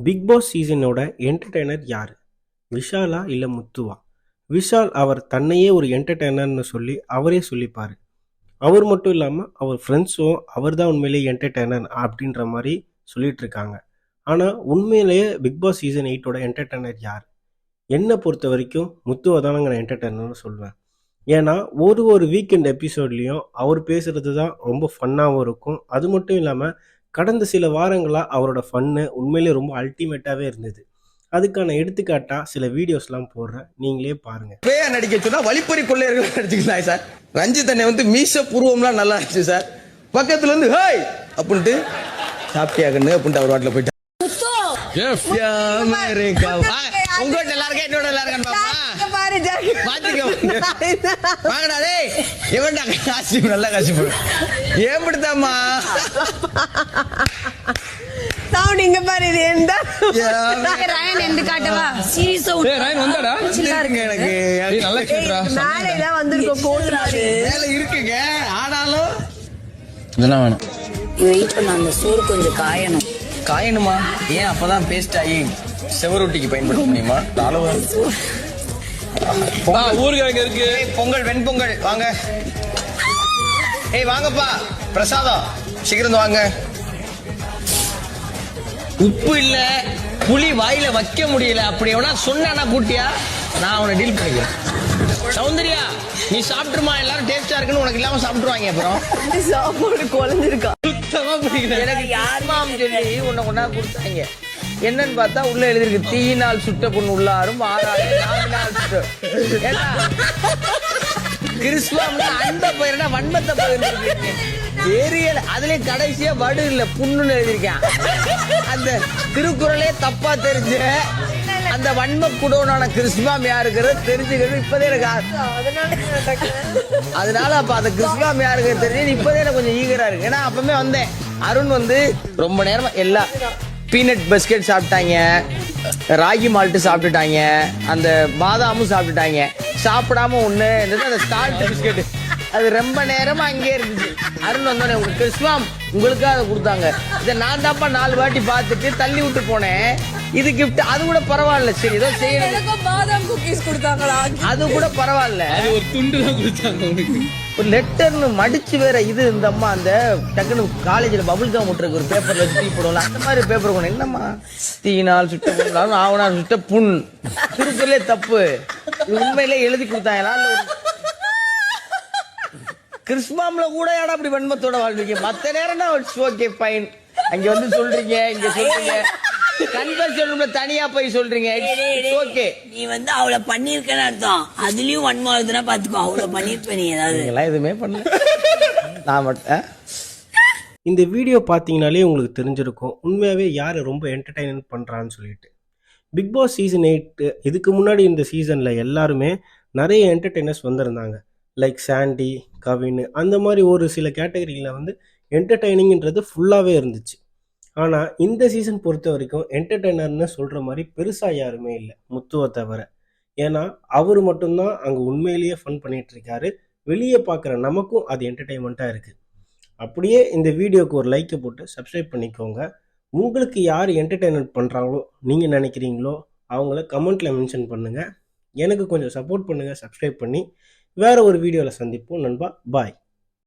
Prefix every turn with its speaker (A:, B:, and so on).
A: Big pass சீசனோட entertainer யார்? விஷாலா இல்லை முத்துவா? விஷால் அவர் தன்னையே ஒரு என்டர்டெய்னர்னு சொல்லி அவரே சொல்லிப்பார். அவர் மட்டும் இல்லாமல் அவர் ஃப்ரெண்ட்ஸும் அவர் தான் உண்மையிலேயே என்டர்டெய்னர் அப்படின்ற மாதிரி சொல்லிட்டு இருக்காங்க ஆனால் உண்மையிலேயே பிக் பாஸ் சீசன் எயிட்டோட என்டர்டெய்னர் யார்? என்னை பொறுத்த வரைக்கும் முத்துவை தானங்க நான் என்டர்டெய்னர்னு சொல்வேன். ஏன்னா ஒரு ஒரு வீக்கெண்ட் எபிசோட்லேயும் அவர் பேசுகிறது தான் ரொம்ப ஃபன்னாகவும் இருக்கும். அது மட்டும் இல்லாமல் கடந்த சில வாரங்களாக அவரோட ஃபன்னு உண்மையிலேயே ரொம்ப அல்டிமேட்டாகவே இருந்தது. அதுக்கான எடுத்துக்காட்டாக சில வீடியோஸ்லாம் போடுறேன். நீங்களே பாருங்கள்
B: பேயா நடிக்க சொன்னா வழிப்பறி கொள்ளையர்கள் நடிச்சுக்கலாம் சார். ரஞ்சித் அண்ணன் வந்து மீச பூர்வம்லாம் நல்லா இருந்துச்சு சார். பக்கத்துல இருந்து ஹேய்! அப்படின்ட்டு சாப்பிட்டியா கண்ணு அப்படின்ட்டு அவர் வாட்டில் போயிட்டார். உங்க வீட்டுல நல்லா இருக்கா என்னோட பாப்பா
C: பாரு ஜாக்கி.
B: பாத்துக்க. வாங்கடா டேய். எவன்டா காசு நல்லா காசு போடு ஏன்படுத்தாமா
C: sound இங்க பாரு இது எந்த
D: ரயன் எந்த காட்டவா சீரியஸா
E: ஏய் ராயன் வந்தாடா?
B: எனக்கு.
E: ஏய் நல்லா கேட்றா
C: மேல வந்திருக்கோம்
B: வேலை இருக்குங்க. ஆனாலும்.
E: இதெல்லாம் வேணும்.
D: வெயிட் பண்ண அந்த சோறு கொஞ்சம் காயணும்.
B: காயணுமா? ஏன் அப்பதான் பேஸ்ட் ஆகி செவரொட்டிக்கு பயன்படுத்த முடியுமா? அளவு
E: ஆ ஊருக்கு அங்க இருக்கு?
B: பொங்கல் வெண்பொங்கல் வாங்க. ஏய் வாங்கப்பா. பிரசாதம். சீக்கிரம் வாங்க. உப்பு இல்ல புளி வாயில வைக்க முடியல. அப்படி எவனா சொன்னா கூட்டியா? நான் அவனை டீல் பண்ணிக்கிறேன். சௌந்தர்யா நீ சாப்பிட்டுருமா? எல்லாரும் டேஸ்டா இருக்குன்னு உனக்கு இல்லாம சாப்பிட்டுருவாங்க அப்புறம்.
C: சாப்பாடு குழஞ்சிருக்கா.
B: எனக்கு யாருமாம் சொல்லி உன்னை கொண்டா கொடுத்தாங்க. என்னன்னு பார்த்தா உள்ள எழுதிருக்கு தீயினால் சுட்ட பொண்ணு உள்ளாரும் ஆறாறு நாவினால் சுட்ட ஏன்னா, கிறிஸ்துவம்னா அன்பை பயிரடா வன்மத்தை பயிர் தெரியல அதுலயும் கடைசியா வடு இல்ல புண்ணுன்னு எழுதியிருக்கேன். அந்த திருக்குறளே தப்பா தெரிஞ்ச அந்த வன்ம குடோனான கிறிஸ்துவாம் யாருங்கிறது தெரிஞ்சுக்கிறது இப்பதே எனக்கு அதனால அப்ப அந்த கிறிஸ்துவாம் யாருக்கு தெரிஞ்சு இப்பதே எனக்கு கொஞ்சம் ஈகரா இருக்கு. ஏன்னா அப்பவுமே வந்தேன். அருண் வந்து ரொம்ப நேரமா எல்லா பீனட் பிஸ்கெட் சாப்பிட்டாங்க ராகி மால்ட்டு சாப்பிட்டுட்டாங்க அந்த பாதாமும் சாப்பிட்டுட்டாங்க. சாப்பிடாம ஒன்று என்னது அந்த ஸ்டால்ட் பிஸ்கெட்டு அது ரொம்ப நேரமா அங்கேயே இருந்துச்சு. அருண் வந்தோடனே உங்களுக்கு கிறிஸ்துவாம் உங்களுக்காக அதை கொடுத்தாங்க. இதை நான் தான்ப்பா நாலு வாட்டி பார்த்துட்டு தள்ளி விட்டு போனேன். இது gift. அது கூட பரவாயில்ல. சரி ஏதோ செய்யணும்.
C: பாதாம் குக்கீஸ் கொடுத்தாங்களா?
B: அது கூட பரவாயில்ல.
E: ஒரு துண்டு தான் கொடுத்தாங்க
B: ஒரு லெட்டர்னு மடிச்சு வேற இது இந்த அம்மா அந்த டக்குனு காலேஜ்ல பபுள் கம் விட்டுருக்கு ஒரு பேப்பர்ல வச்சு தீ போடுவோம்ல அந்த மாதிரி பேப்பர் கொண்டு என்னம்மா? தீயினால் சுட்ட புண்ணாலும் ஆவனால் சுட்ட புண். திருக்குறளே தப்பு. உண்மையிலே எழுதி கொடுத்தாங்களா? கிறிஸ்மாம்ல கூட ஏடா அப்படி வன்மத்தோட வாழ்றீங்க மத்த நேரம்னா ஓகே ஃபைன் அங்க வந்து சொல்றீங்க இங்க சொல்றீங்க. கன்வென்ஷன்ல தனியா போய் சொல்றீங்க. ஓகே
D: நீ வந்து அவளை பண்ணிருக்கன்னு அர்த்தம். அதுலயும் வன்மம் எழுதுனா பாத்துக்கோ அவளை பண்ணிருப்ப நீ ஏதாவது.
B: நீங்களாம் எதுவுமே பண்ணல. நான் மட்டும்?
A: இந்த வீடியோ பார்த்தீங்கனாலே உங்களுக்கு தெரிஞ்சிருக்கும். உண்மையாகவே யார் ரொம்ப என்டர்டைன்மெண்ட் பண்ணுறான்னு சொல்லிட்டு. பிக் பாஸ் சீசன் எயிட்டு இதுக்கு முன்னாடி இந்த சீசனில் எல்லாருமே நிறைய என்டர்டெய்னர்ஸ் வந்திருந்தாங்க. லைக் சாண்டி கவின் அந்த மாதிரி ஒரு சில கேட்டகரியில் வந்து என்டர்டைனிங்கிறது ஃபுல்லாகவே இருந்துச்சு. ஆனால் இந்த சீசன் பொறுத்த வரைக்கும் என்டர்டெய்னர்னு சொல்கிற மாதிரி பெருசாக யாருமே இல்லை முத்துவை தவிர. ஏன்னா அவர் மட்டும்தான் அங்கே உண்மையிலேயே ஃபன் பண்ணிகிட்ருக்காரு வெளியே பார்க்குற நமக்கும் அது என்டர்டெயின்மெண்ட்டாக இருக்குது அப்படியே இந்த வீடியோக்கு ஒரு லைக்கை போட்டு சப்ஸ்கிரைப் பண்ணிக்கோங்க. உங்களுக்கு யார் என்டர்டெயின்மெண்ட் பண்ணுறாங்களோ நீங்கள் நினைக்கிறீங்களோ அவங்கள கமெண்ட்டில் மென்ஷன் பண்ணுங்கள் எனக்கு கொஞ்சம் சப்போர்ட் பண்ணுங்கள் சப்ஸ்கிரைப் பண்ணி வேறு ஒரு வீடியோவில் சந்திப்போம் நண்பா. பாய்